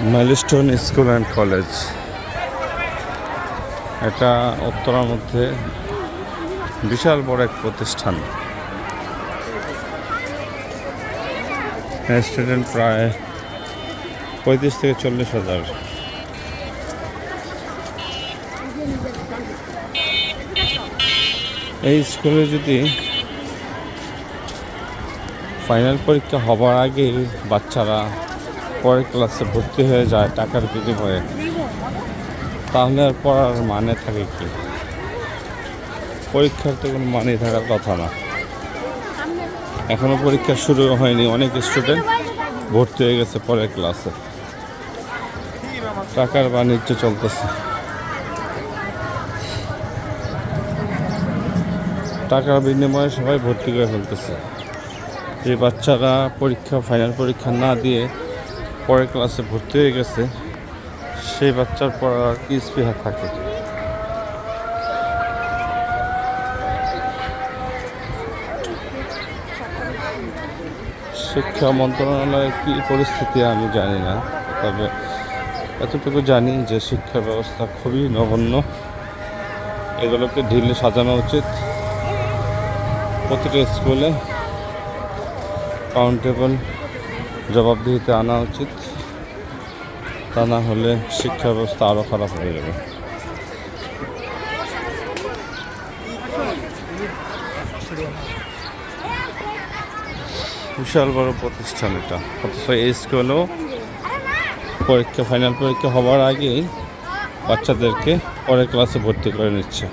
Milestone school and college এটা উত্তরার মধ্যে বিশাল বড় এক প্রতিষ্ঠান। স্টুডেন্ট প্রায় পঁয়ত্রিশ থেকে চল্লিশ হাজার। এই স্কুলে যদি ফাইনাল পরীক্ষা হবার আগেই বাচ্চারা পরের ক্লাসে ভর্তি হয়ে যায়, টাকার বিনিময়ে। তাহলে আর পড়ার মানে থাকে কি? পরীক্ষার তো কোনো মানে থাকার কথা না। এখনও পরীক্ষা শুরু হয়নি, অনেক স্টুডেন্ট ভর্তি হয়ে গেছে পরের ক্লাসে। টাকার বাণিজ্য চলতেছে। টাকার বিনিময়ে সবাই ভর্তি করে ফেলতেছে। যে বাচ্চারা পরীক্ষা ফাইনাল পরীক্ষা না দিয়ে পরের ক্লাসে ভর্তি হয়ে গেছে, সেই বাচ্চার পড়ার কি স্পৃহা থাকে। শিক্ষা মন্ত্রণালয়ের কি পরিস্থিতি আমি জানি না, তবে এতটুকু জানি যে শিক্ষা ব্যবস্থা খুবই নগণ্য। এগুলোকে ঢিলে সাজানো উচিত। প্রতিটা স্কুলে কাউন্টেবল জবাবদিহিতে আনা উচিত। তা না হলে শিক্ষা ব্যবস্থা আরও খারাপ হয়ে যাবে। বিশাল বড় প্রতিষ্ঠান এটা। অথচ এই স্কুলেও পরীক্ষা ফাইনাল পরীক্ষা হওয়ার আগেই বাচ্চাদেরকে পরের ক্লাসে ভর্তি করে নিচ্ছে।